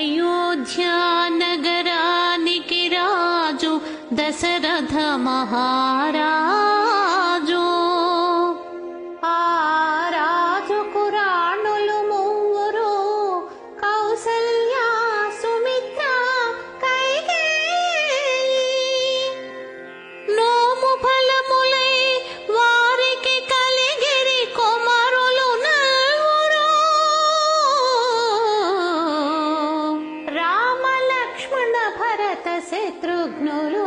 अयोध्या नगरानि दशरथ महारा శత్రుఘ్నులు.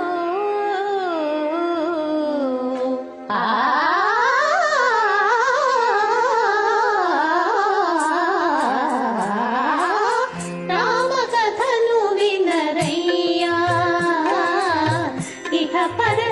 ఆ రామ వినరయ్యా. ఇహ పర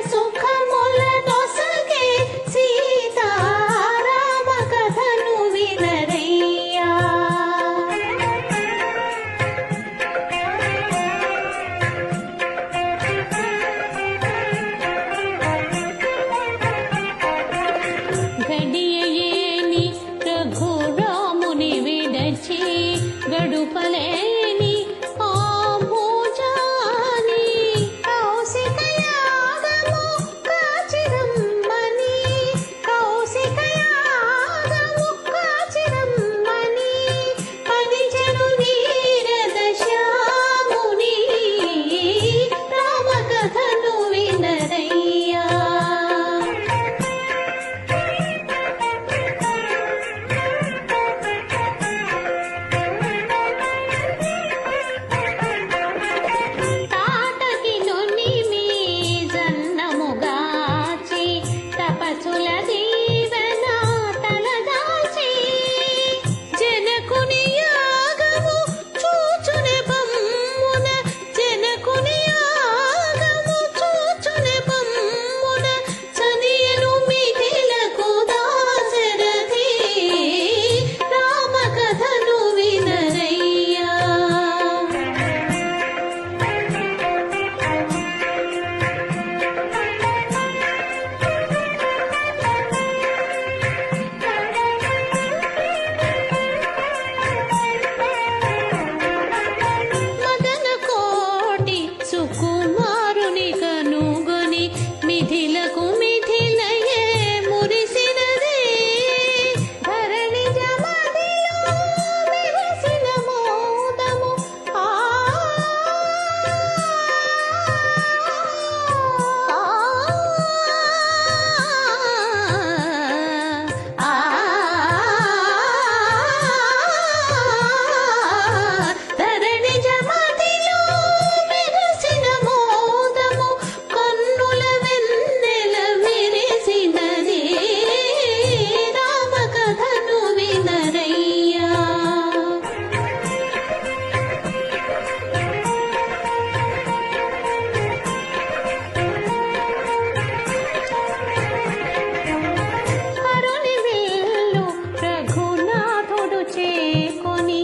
ಕೊನಿ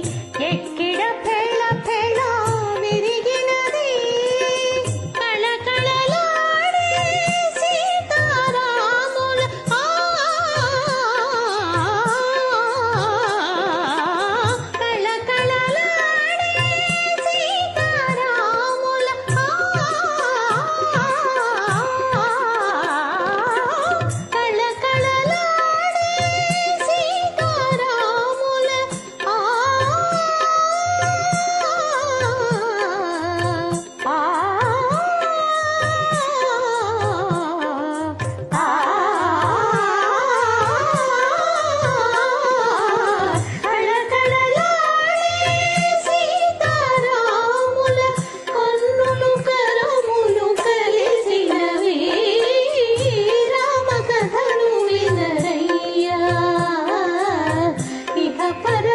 ಎಕ್ಕೆ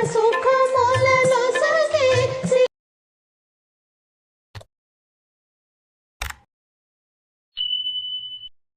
sukha